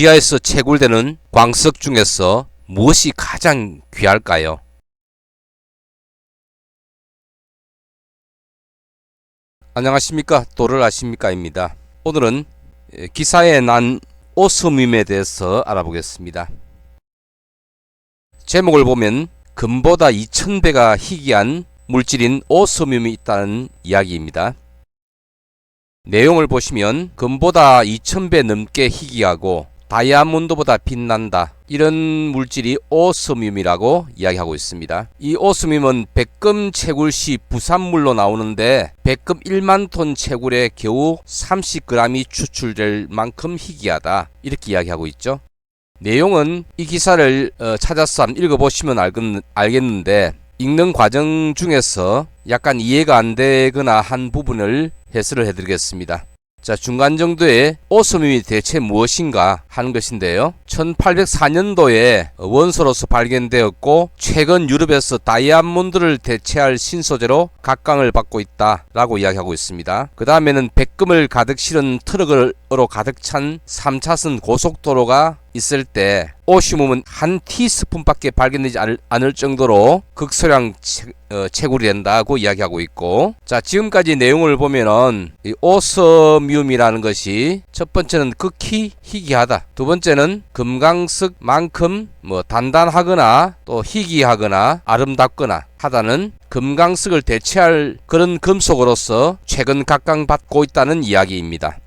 지하에서 채굴되는 광석 중에서 무엇이 가장 귀할까요? 안녕하십니까 도를 아십니까입니다. 오늘은 에, 기사에 난 오스밈에 대해서 알아보겠습니다. 제목을 보면 금보다 2000배가 희귀한 물질인 오스뮴이 있다는 이야기입니다. 내용을 보시면 금보다 2000배 넘게 희귀하고 다이아몬드보다 빛난다. 이런 물질이 오스뮴이라고 이야기하고 있습니다. 이 오스뮴은 백금 채굴 시 부산물로 나오는데 백금 1만 톤 채굴에 겨우 30g이 추출될 만큼 희귀하다. 이렇게 이야기하고 있죠. 내용은 이 기사를 어, 찾아서 한번 읽어보시면 알겠, 알겠는데 읽는 과정 중에서 약간 이해가 안 되거나 한 부분을 해설을 해드리겠습니다. 자, 중간 정도의 오스뮴이 대체 무엇인가 하는 것인데요. 1804년도에 원소로서 발견되었고 최근 유럽에서 다이아몬드를 대체할 신소재로 각광을 받고 있다라고 이야기하고 있습니다. 그 다음에는 백금을 가득 실은 트럭으로 가득 찬 3차선 고속도로가 있을 때 오시뮴은 한 티스푼밖에 발견되지 않을, 정도로 극소량 채, 어, 채굴이 된다고 이야기하고 있고 자 지금까지 내용을 보면은 이 오스뮴이라는 것이 첫 번째는 극히 희귀하다 두 번째는 금강석만큼 뭐 단단하거나 또 희귀하거나 아름답거나 하다는 금강석을 대체할 그런 금속으로서 최근 각광받고 있다는 이야기입니다.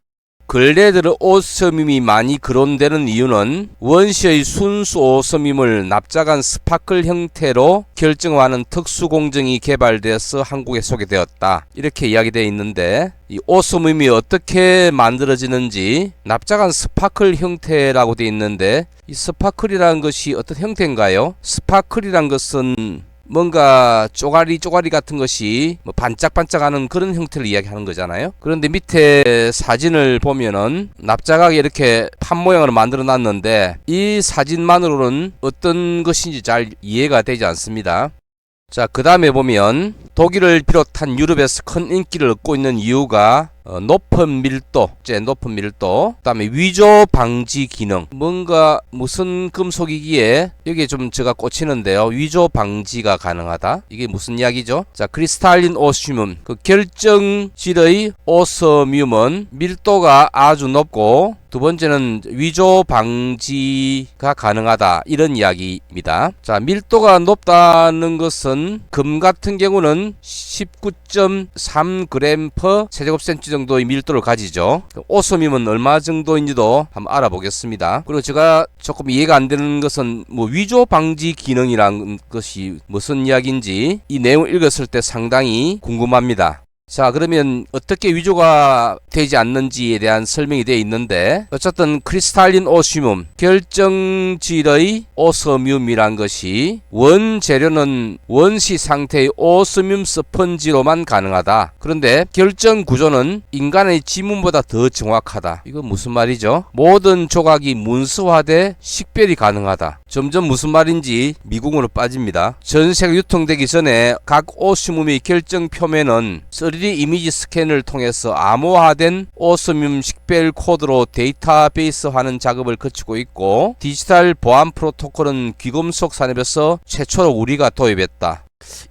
근래 들어 오스밈이 많이 거론되는 이유는 원시의 순수 오스밈을 납작한 스파클 형태로 결정하는 특수 공정이 개발되어서 한국에 소개되었다. 이렇게 이야기되어 있는데 이 오스밈이 어떻게 만들어지는지 납작한 스파클 형태라고 되어 있는데 이 스파클이라는 것이 어떤 형태인가요? 스파클이란 것은 뭔가 쪼가리 쪼가리 같은 것이 뭐 반짝반짝하는 그런 형태를 이야기하는 거잖아요. 그런데 밑에 사진을 보면은 납작하게 이렇게 판 모양으로 만들어 놨는데 이 사진만으로는 어떤 것인지 잘 이해가 되지 않습니다. 자, 그 다음에 보면 독일을 비롯한 유럽에서 큰 인기를 얻고 있는 이유가 어, 높은 밀도, 제 높은 밀도, 그다음에 위조 방지 기능. 뭔가 무슨 금속이기에 여기에 좀 제가 꽂히는데요. 위조 방지가 가능하다. 이게 무슨 이야기죠? 자, 크리스탈린 오스뮴. 그 결정질의 오스뮴은 밀도가 아주 높고 두 번째는 위조 방지가 가능하다 이런 이야기입니다. 자 밀도가 높다는 것은 금 같은 경우는 19.3g per 세제곱센치 정도의 밀도를 가지죠. 오스뮴은 얼마 정도인지도 한번 알아보겠습니다. 그리고 제가 조금 이해가 안 되는 것은 뭐 위조 방지 기능이란 것이 무슨 이야기인지 이 내용을 읽었을 때 상당히 궁금합니다. 자 그러면 어떻게 위조가 되지 않는지에 대한 설명이 되어 있는데 어쨌든 크리스탈린 오스뮴 결정질의 오스뮴이란 것이 원재료는 원시 상태의 오스뮴 스펀지로만 가능하다. 그런데 결정 구조는 인간의 지문보다 더 정확하다. 이거 무슨 말이죠? 모든 조각이 문서화돼 식별이 가능하다. 점점 무슨 말인지 미궁으로 빠집니다. 전세가 유통되기 전에 각 오스뮴의 결정 표면은 3D 이미지 스캔을 통해서 암호화된 오스뮴 식별 코드로 데이터베이스화하는 작업을 거치고 있고 디지털 보안 프로토콜은 귀금속 산업에서 최초로 우리가 도입했다.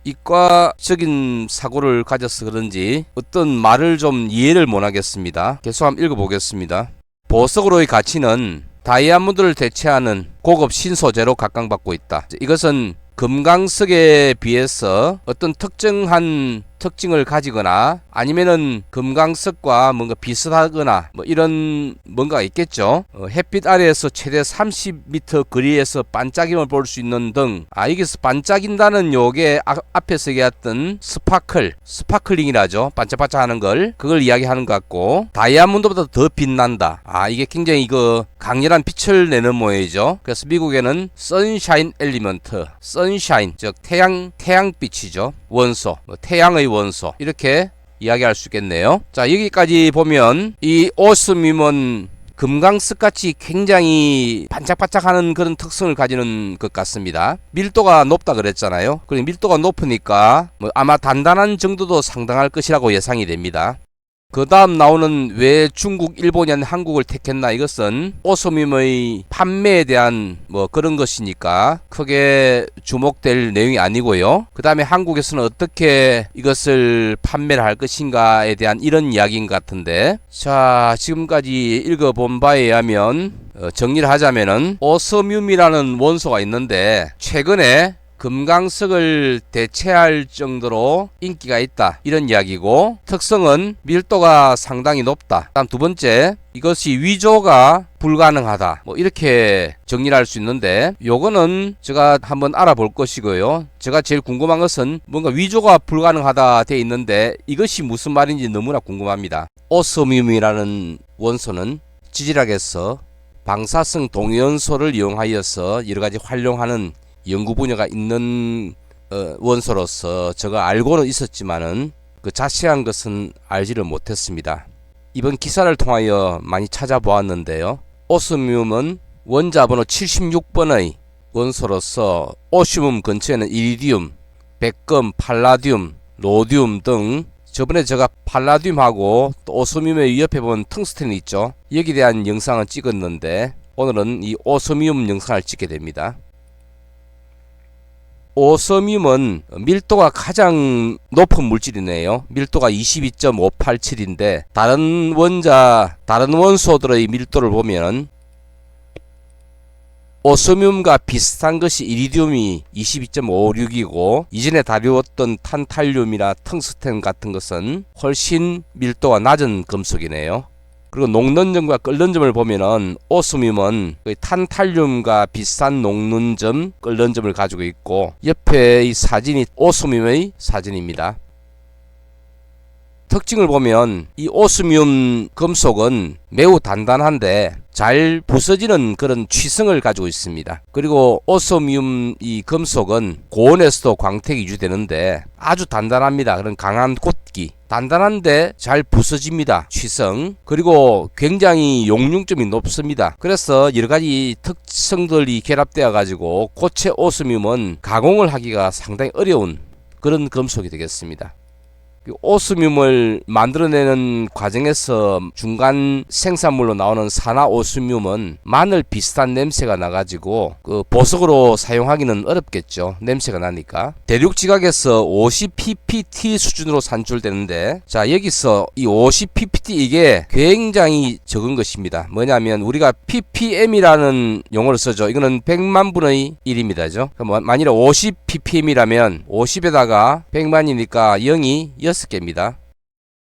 이과적인 사고를 가져서 그런지 어떤 말을 좀 이해를 못하겠습니다. 계속 한번 읽어보겠습니다. 보석으로의 가치는 다이아몬드를 대체하는 고급 신소재로 각광받고 있다. 이것은 금강석에 비해서 어떤 특정한 특징을 가지거나 아니면은 금강석과 뭔가 비슷하거나 뭐 이런 뭔가가 있겠죠. 어, 햇빛 아래에서 최대 30m 거리에서 반짝임을 볼 수 있는 등 아 여기서 반짝인다는 요게 아, 앞에서 얘기했던 스파클 스파클링이라죠. 반짝반짝 하는 걸 그걸 이야기하는 것 같고 다이아몬드보다 더 빛난다. 아 이게 굉장히 이거 강렬한 빛을 내는 모양이죠. 그래서 미국에는 선샤인 엘리먼트 선 샤인 즉 태양 태양빛이죠. 원소 뭐 태양의 원소 이렇게 이야기할 수 있겠네요. 자 여기까지 보면 이 오스밈은 금강석 같이 굉장히 반짝반짝하는 그런 특성을 가지는 것 같습니다. 밀도가 높다 그랬잖아요. 그리고 밀도가 높으니까 뭐 아마 단단한 정도도 상당할 것이라고 예상이 됩니다. 그 다음 나오는 왜 중국, 일본이 아닌 한국을 택했나 이것은 오소밈의 판매에 대한 뭐 그런 것이니까 크게 주목될 내용이 아니고요. 그 다음에 한국에서는 어떻게 이것을 판매를 할 것인가에 대한 이런 이야기인 것 같은데 자 지금까지 읽어본 바에 의하면 어, 정리를 하자면은 오소뮴이라는 원소가 있는데 최근에 금강석을 대체할 정도로 인기가 있다. 이런 이야기고 특성은 밀도가 상당히 높다. 다음 두 번째 이것이 위조가 불가능하다. 뭐 이렇게 정리를 할 수 있는데 요거는 제가 한번 알아볼 것이고요. 제가 제일 궁금한 것은 뭔가 위조가 불가능하다 돼 있는데 이것이 무슨 말인지 너무나 궁금합니다. 오스뮴이라는 원소는 지질학에서 방사성 동위원소를 이용하여서 여러 가지 활용하는 연구 분야가 있는 어, 원소로서 제가 알고는 있었지만은 그 자세한 것은 알지를 못했습니다. 이번 기사를 통하여 많이 찾아보았는데요. 오스뮴은 원자 번호 76번의 원소로서 오시뮴 근처에는 이리디움, 백금, 팔라듐, 로듐 등 저번에 제가 팔라듐하고 또 오스뮴의 옆에 보면 텅스텐이 있죠. 여기에 대한 영상을 찍었는데 오늘은 이 오스뮴 영상을 찍게 됩니다. 오섬임은 밀도가 가장 높은 물질이네요. 밀도가 22.587인데 다른 원자, 다른 원소들의 밀도를 보면 오스뮴과 비슷한 것이 이리듐이 22.56이고 이전에 다루었던 탄탈륨이나 텅스텐 같은 것은 훨씬 밀도가 낮은 금속이네요. 그리고 녹는 점과 끓는 점을 보면은 오스뮴은 탄탈륨과 비슷한 녹는 점, 끓는 점을 가지고 있고 옆에 이 사진이 오스뮴의 사진입니다. 특징을 보면 이 오스뮴 금속은 매우 단단한데 잘 부서지는 그런 취성을 가지고 있습니다. 그리고 오스뮴 이 금속은 고온에서도 광택이 유지되는데 아주 단단합니다. 그런 강한 곧기. 단단한데 잘 부서집니다. 취성. 그리고 굉장히 용융점이 높습니다. 그래서 여러 가지 특성들이 결합되어 가지고 고체 오스뮴은 가공을 하기가 상당히 어려운 그런 금속이 되겠습니다. 그 오스뮴을 만들어내는 과정에서 중간 생산물로 나오는 산화 오스뮴은 마늘 비슷한 냄새가 나가지고 그 보석으로 사용하기는 어렵겠죠. 냄새가 나니까 대륙 지각에서 50 ppt 수준으로 산출되는데 자 여기서 이 50 ppt 이게 굉장히 적은 것입니다. 뭐냐면 우리가 ppm이라는 용어를 쓰죠. 이거는 100만 분의 1입니다죠. 만일에 50 ppm이라면 50에다가 100만이니까 0이 6개입니다.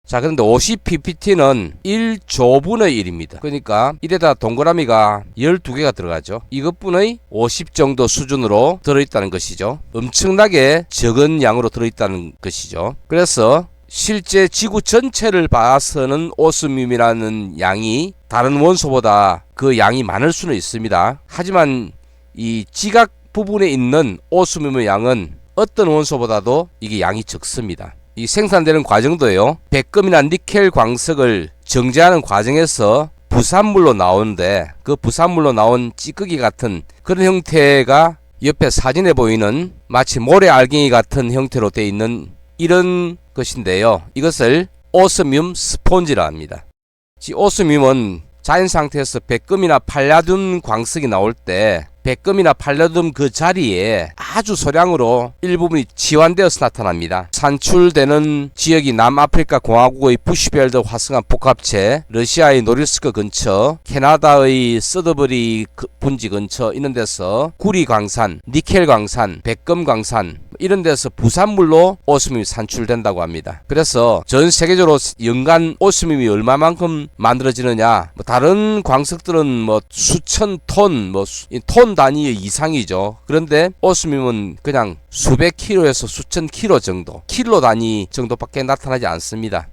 자, 그런데 50ppt는 1조분의 1입니다. 그러니까 1에다 동그라미가 12개가 들어가죠. 이것분의 50 정도 수준으로 들어있다는 것이죠. 엄청나게 적은 양으로 들어있다는 것이죠. 그래서 실제 지구 전체를 봐서는 오스뮴이라는 양이 다른 원소보다 그 양이 많을 수는 있습니다. 하지만 이 지각 부분에 있는 오스뮴의 양은 어떤 원소보다도 이게 양이 적습니다. 이 생산되는 과정도요. 백금이나 니켈 광석을 정제하는 과정에서 부산물로 나오는데 그 부산물로 나온 찌꺼기 같은 그런 형태가 옆에 사진에 보이는 마치 모래 알갱이 같은 형태로 되어 있는 이런 것인데요. 이것을 오스뮴 스폰지라 합니다. 이 오스뮴은 자연 상태에서 백금이나 팔라듐 광석이 나올 때 백금이나 팔라듐 그 자리에 아주 소량으로 일부분이 지환되어서 나타납니다. 산출되는 지역이 남아프리카 공화국의 부시벨드 화성암 복합체, 러시아의 노릴스크 근처, 캐나다의 서더버리 분지 근처 이런 데서 구리 광산, 니켈 광산, 백금 광산 이런 데서 부산물로 오스뮴이 산출된다고 합니다. 그래서 전 세계적으로 연간 오스뮴이 얼마만큼 만들어지느냐? 뭐 다른 광석들은 뭐 수천 톤, 뭐 톤 단위 이상이죠. 그런데 오스뮴은 그냥 수백 킬로에서 수천 킬로 정도, 킬로 단위 정도밖에 나타나지 않습니다.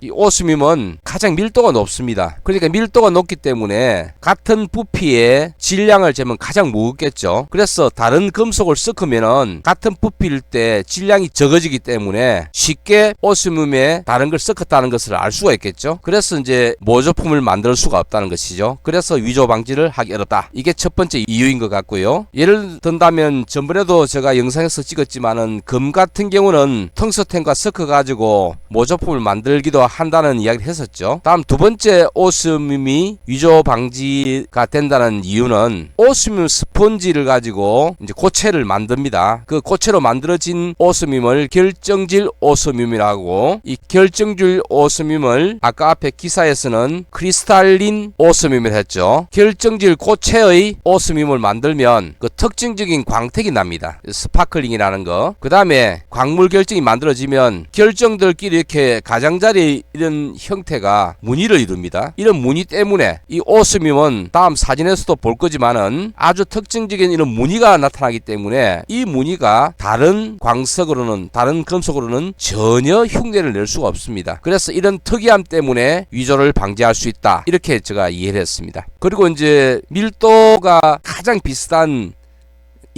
이 오스뮴은 가장 밀도가 높습니다. 그러니까 밀도가 높기 때문에 같은 부피의 질량을 재면 가장 무겁겠죠. 그래서 다른 금속을 섞으면은 같은 부피일 때 질량이 적어지기 때문에 쉽게 오스뮴에 다른 걸 섞었다는 것을 알 수가 있겠죠. 그래서 이제 모조품을 만들 수가 없다는 것이죠. 그래서 위조 방지를 하기 어렵다. 이게 첫 번째 이유인 것 같고요. 예를 든다면 전번에도 제가 영상에서 찍었지만은 금 같은 경우는 텅스텐과 섞어 가지고 모조품을 만들기도 한다는 이야기를 했었죠. 다음 두 번째 오스뮴이 위조 방지가 된다는 이유는 오스뮴 스펀지를 가지고 이제 고체를 만듭니다. 그 고체로 만들어진 오스뮴을 결정질 오스뮴이라고 이 결정질 오스뮴을 아까 앞에 기사에서는 크리스탈린 오스뮴을 했죠. 결정질 고체의 오스뮴을 만들면 그 특징적인 광택이 납니다. 스파클링이라는 거. 그 다음에 광물 결정이 만들어지면 결정들끼리 이렇게 가장자리 이런 형태가 무늬를 이룹니다. 이런 무늬 때문에 이 오스뮴은 다음 사진에서도 볼 거지만은 아주 특징적인 이런 무늬가 나타나기 때문에 이 무늬가 다른 광석으로는 다른 금속으로는 전혀 흉내를 낼 수가 없습니다. 그래서 이런 특이함 때문에 위조를 방지할 수 있다. 이렇게 제가 이해를 했습니다. 그리고 이제 밀도가 가장 비슷한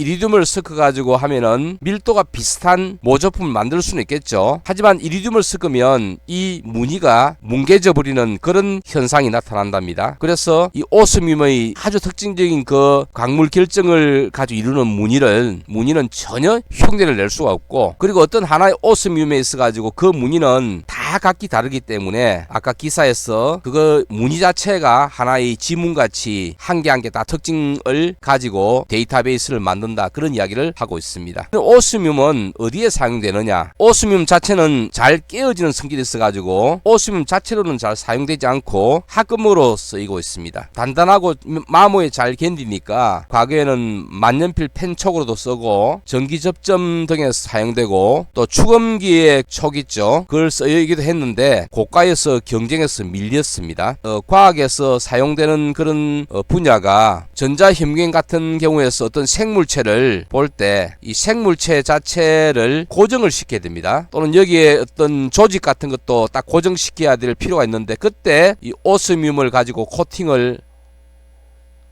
이리듐을 섞어 가지고 하면은 밀도가 비슷한 모조품을 만들 수는 있겠죠. 하지만 이리듐을 섞으면 이 무늬가 뭉개져 버리는 그런 현상이 나타난답니다. 그래서 이 오스뮴의 아주 특징적인 그 광물 결정을 가지고 이루는 무늬를 무늬는 전혀 흉내를 낼 수가 없고 그리고 어떤 하나의 오스뮴에 있어 가지고 그 무늬는 다 각기 다르기 때문에 아까 기사에서 그거 무늬 자체가 하나의 지문같이 한 개 한 개 다 특징을 가지고 데이터베이스를 만든 다 그런 이야기를 하고 있습니다. 오스뮴은 어디에 사용되느냐? 오스뮴 자체는 잘 깨어지는 성질이 있어가지고 오스뮴 자체로는 잘 사용되지 않고 합금으로 쓰이고 있습니다. 단단하고 마모에 잘 견디니까 과거에는 만년필 펜촉으로도 쓰고 전기 접점 등에 사용되고 또 추금기의 촉 있죠. 그걸 쓰이기도 했는데 고가에서 경쟁에서 밀렸습니다. 어, 과학에서 사용되는 그런 어, 분야가 전자현미경 같은 경우에서 어떤 생물체 를 볼 때 이 생물체 자체를 고정을 시켜야 됩니다. 또는 여기에 어떤 조직 같은 것도 딱 고정시켜야 될 필요가 있는데 그때 이 오스뮴을 가지고 코팅을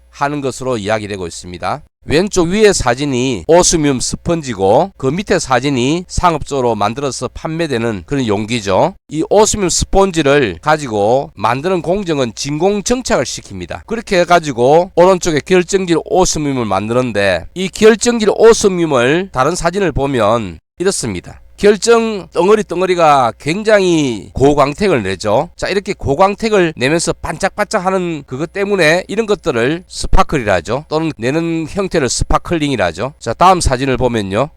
하는 것으로 이야기되고 있습니다. 왼쪽 위에 사진이 오스뮴 스펀지고 그 밑에 사진이 상업적으로 만들어서 판매되는 그런 용기죠. 이 오스뮴 스펀지를 가지고 만드는 공정은 진공 정착을 시킵니다. 그렇게 해가지고 오른쪽에 결정질 오스뮴을 만드는데 이 결정질 오스뮴을 다른 사진을 보면 이렇습니다. 결정 덩어리 덩어리가 굉장히 고광택을 내죠. 자, 이렇게 고광택을 내면서 반짝반짝 하는 그것 때문에 이런 것들을 스파클이라 하죠. 또는 내는 형태를 스파클링이라 하죠. 자, 다음 사진을 보면요.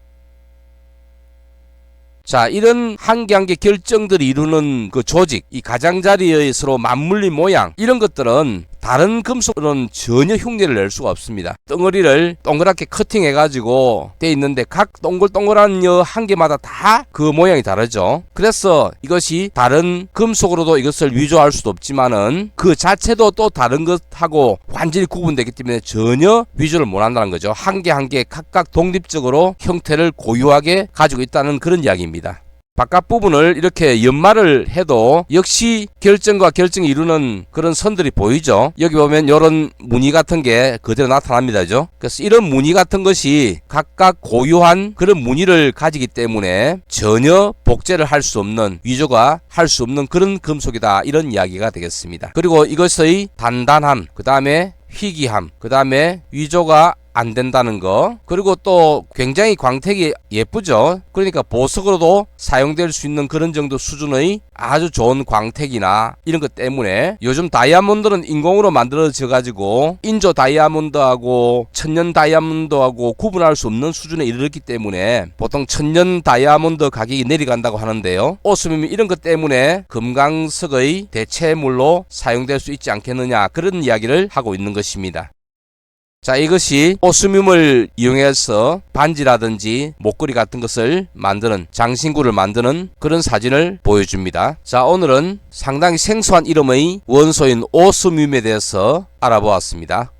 자, 이런 한 개 한 개 결정들이 이루는 그 조직, 이 가장자리의 서로 맞물린 모양, 이런 것들은 다른 금속으로는 전혀 흉내를 낼 수가 없습니다. 덩어리를 동그랗게 커팅해가지고 돼 있는데 각 동글동글한 여 한 개마다 다 그 모양이 다르죠. 그래서 이것이 다른 금속으로도 이것을 위조할 수도 없지만은 그 자체도 또 다른 것하고 완전히 구분되기 때문에 전혀 위조를 못 한다는 거죠. 한 개 한 개 각각 독립적으로 형태를 고유하게 가지고 있다는 그런 이야기입니다. 바깥 부분을 이렇게 연마를 해도 역시 결정과 결정이 이루는 그런 선들이 보이죠. 여기 보면 이런 무늬 같은 게 그대로 나타납니다죠. 그래서 이런 무늬 같은 것이 각각 고유한 그런 무늬를 가지기 때문에 전혀 복제를 할 수 없는 위조가 할 수 없는 그런 금속이다 이런 이야기가 되겠습니다. 그리고 이것의 단단함, 그 다음에 희귀함, 그 다음에 위조가 안 된다는 거. 그리고 또 굉장히 광택이 예쁘죠. 그러니까 보석으로도 사용될 수 있는 그런 정도 수준의 아주 좋은 광택이나 이런 것 때문에 요즘 다이아몬드는 인공으로 만들어져 가지고 인조 다이아몬드하고 천년 다이아몬드하고 구분할 수 없는 수준에 이르렀기 때문에 보통 천년 다이아몬드 가격이 내려간다고 하는데요. 오스뮴이 이런 것 때문에 금강석의 대체물로 사용될 수 있지 않겠느냐 그런 이야기를 하고 있는 것입니다 자, 이것이 오스뮴을 이용해서 반지라든지 목걸이 같은 것을 만드는 장신구를 만드는 그런 사진을 보여줍니다. 자, 오늘은 상당히 생소한 이름의 원소인 오스뮴에 대해서 알아보았습니다.